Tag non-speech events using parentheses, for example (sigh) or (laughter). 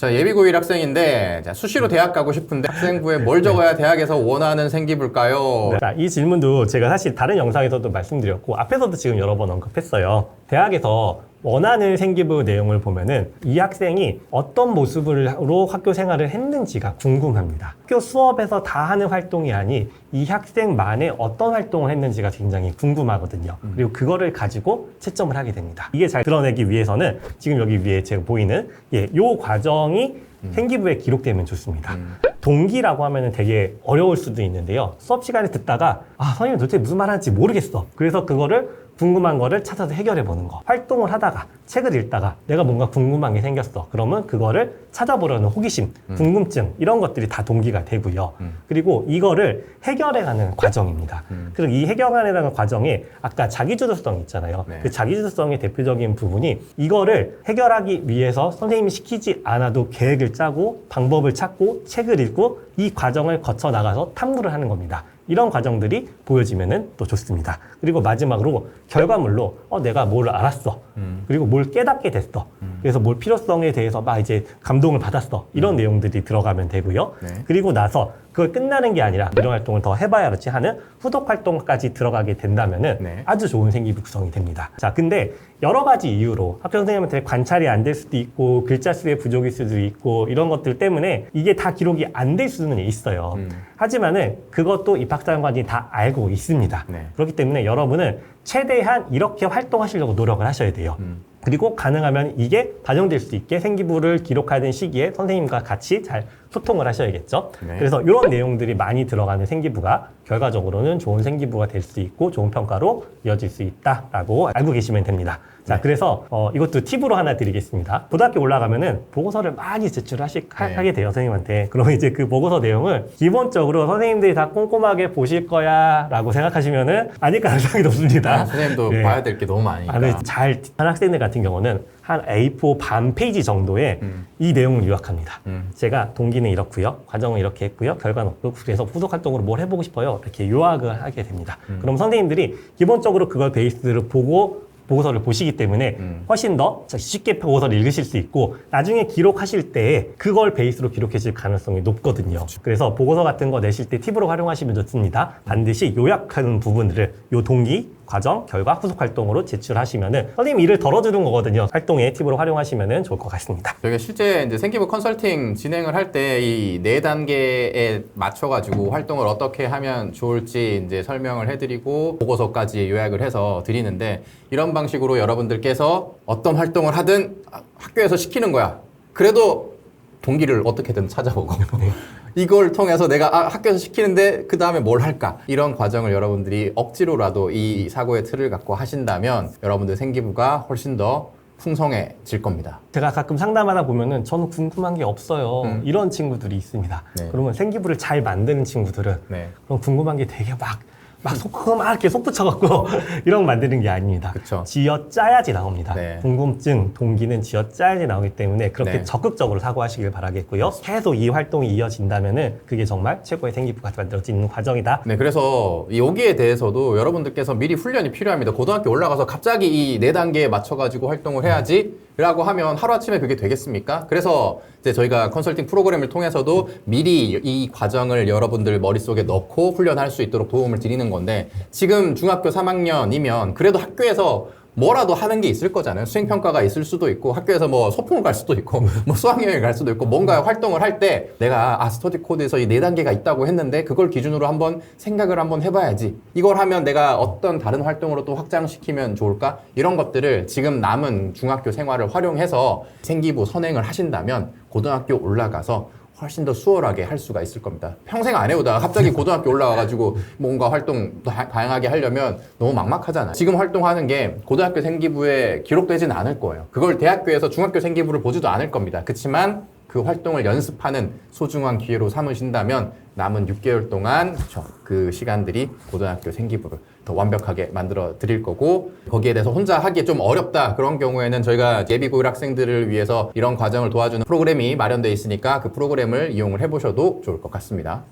자, 예비고1 학생인데 자, 수시로 대학 가고 싶은데 학생부에 뭘 적어야 대학에서 원하는 생기부일까요? 네. 자, 이 질문도 제가 사실 다른 영상에서도 말씀드렸고 앞에서도 지금 여러 번 언급했어요. 대학에서 원하는 생기부 내용을 보면은 이 학생이 어떤 모습으로 학교 생활을 했는지가 궁금합니다. 학교 수업에서 다 하는 활동이 아닌 이 학생만의 어떤 활동을 했는지가 굉장히 궁금하거든요. 그리고 그거를 가지고 채점을 하게 됩니다. 이게 잘 드러내기 위해서는 지금 여기 위에 제가 보이는 예, 요 과정이 생기부에 기록되면 좋습니다. 동기라고 하면은 되게 어려울 수도 있는데요. 수업 시간에 듣다가 아 선생님 도대체 무슨 말 하는지 모르겠어. 그래서 그거를 궁금한 거를 찾아서 해결해 보는 거. 활동을 하다가 책을 읽다가 내가 뭔가 궁금한 게 생겼어. 그러면 그거를 찾아보려는 호기심, 궁금증 이런 것들이 다 동기가 되고요. 그리고 이거를 해결해 가는 과정입니다. 그리고 이 해결해 가는 과정에 아까 자기주도성 있잖아요. 네. 그 자기주도성의 대표적인 부분이 이거를 해결하기 위해서 선생님이 시키지 않아도 계획을 짜고 방법을 찾고 책을 읽고 이 과정을 거쳐 나가서 탐구를 하는 겁니다. 이런 과정들이 보여지면은 또 좋습니다. 그리고 마지막으로 결과물로 어 내가 뭘 알았어. 그리고 뭘 깨닫게 됐어. 그래서 뭘 필요성에 대해서 막 이제 감동을 받았어. 이런 내용들이 들어가면 되고요. 네. 그리고 나서 그걸 끝나는 게 아니라 이런 활동을 더 해봐야지 하는 후속 활동까지 들어가게 된다면은 네. 아주 좋은 생기부 구성이 됩니다. 자, 근데 여러 가지 이유로 학교 선생님한테 관찰이 안 될 수도 있고 글자 수의 부족일 수도 있고 이런 것들 때문에 이게 다 기록이 안 될 수는 있어요. 음. 하지만은 그것도 입학사정관이 다 알고 있습니다. 네. 그렇기 때문에 여러분은 최대한 이렇게 활동하시려고 노력을 하셔야 돼요. 음. 그리고 가능하면 이게 반영될 수 있게 생기부를 기록하는 시기에 선생님과 같이 잘 소통을 하셔야겠죠. 네. 그래서 이런 내용들이 많이 들어가는 생기부가 결과적으로는 좋은 생기부가 될 수 있고 좋은 평가로 이어질 수 있다라고 알고 계시면 됩니다. 자, 네. 그래서 어, 이것도 팁으로 하나 드리겠습니다. 고등학교 올라가면은 보고서를 많이 제출하시 하- 네. 하게 돼요, 선생님한테. 그러면 이제 그 보고서 내용을 기본적으로 선생님들이 다 꼼꼼하게 보실 거야라고 생각하시면은 아닐 가능성이 높습니다. 아, 선생님도 (laughs) 네. 봐야 될 게 너무 많으니까. 아, 네, 잘, 한 학생들 같은 경우는 한 A4 반 페이지 정도의 음. 이 내용을 요약합니다. 음. 제가 동기는 이렇고요. 과정은 이렇게 했고요. 결과는 없고 그래서 후속 활동으로 뭘 해보고 싶어요. 이렇게 요약을 하게 됩니다. 음. 그럼 선생님들이 기본적으로 그걸 베이스를 보고 보고서를 보시기 때문에 음. 훨씬 더 쉽게 보고서를 읽으실 수 있고 나중에 기록하실 때 그걸 베이스로 기록하실 가능성이 높거든요. 그래서 보고서 같은 거 내실 때 팁으로 활용하시면 좋습니다. 반드시 요약하는 부분들을 요 동기, 과정, 결과, 후속 활동으로 제출하시면은 선생님 일을 덜어주는 거거든요. 활동의 팁으로 활용하시면은 좋을 것 같습니다. 저희가 실제 이제 생기부 컨설팅 진행을 할 때 이 네 단계에 맞춰가지고 활동을 어떻게 하면 좋을지 이제 설명을 해드리고 보고서까지 요약을 해서 드리는데 이런 방식으로 여러분들께서 어떤 활동을 하든 학교에서 시키는 거야. 그래도 동기를 어떻게든 찾아보고 (laughs) 이걸 통해서 내가 아, 학교에서 시키는데 그 다음에 뭘 할까 이런 과정을 여러분들이 억지로라도 이 사고의 틀을 갖고 하신다면 여러분들 생기부가 훨씬 더 풍성해질 겁니다. 제가 가끔 상담하다 보면은 저는 궁금한 게 없어요. 음. 이런 친구들이 있습니다. 네. 그러면 생기부를 잘 만드는 친구들은 네. 그럼 궁금한 게 되게 막, 막 속, 막 이렇게 속 붙여갖고 (laughs) 이런 거 만드는 게 아닙니다. 그쵸. 지어 짜야지 나옵니다. 네. 궁금증, 동기는 지어 짜야지 나오기 때문에 그렇게 네. 적극적으로 사고하시길 바라겠고요. 계속 이 활동이 이어진다면은 그게 정말 최고의 생기부가 만들어지는 과정이다. 네, 그래서 여기에 대해서도 여러분들께서 미리 훈련이 필요합니다. 고등학교 올라가서 갑자기 이 네 단계에 맞춰가지고 활동을 해야지. 라고 하면 하루아침에 그게 되겠습니까? 그래서 이제 저희가 컨설팅 프로그램을 통해서도 미리 이 과정을 여러분들 머릿속에 넣고 훈련할 수 있도록 도움을 드리는 건데 지금 중학교 3학년이면 그래도 학교에서 뭐라도 하는 게 있을 거잖아요. 수행 평가가 있을 수도 있고 학교에서 뭐 소풍을 갈 수도 있고 (laughs) 뭐 수학 여행을 갈 수도 있고 뭔가 활동을 할 때 내가 아 스터디 코드에서 이 네 단계가 있다고 했는데 그걸 기준으로 한번 생각을 한번 해봐야지. 이걸 하면 내가 어떤 다른 활동으로 또 확장시키면 좋을까? 이런 것들을 지금 남은 중학교 생활을 활용해서 생기부 선행을 하신다면 고등학교 올라가서 훨씬 더 수월하게 할 수가 있을 겁니다. 평생 안 해오다가 갑자기 고등학교 올라와가지고 뭔가 활동 다- 다양하게 하려면 너무 막막하잖아요. 지금 활동하는 게 고등학교 생기부에 기록되지는 않을 거예요. 그걸 대학교에서 중학교 생기부를 보지도 않을 겁니다. 그렇지만 그 활동을 연습하는 소중한 기회로 삼으신다면 남은 6개월 동안 그 시간들이 고등학교 생기부를 더 완벽하게 만들어 드릴 거고 거기에 대해서 혼자 하기 좀 어렵다 그런 경우에는 저희가 예비고1 학생들을 위해서 이런 과정을 도와주는 프로그램이 마련되어 있으니까 그 프로그램을 이용을 해보셔도 좋을 것 같습니다.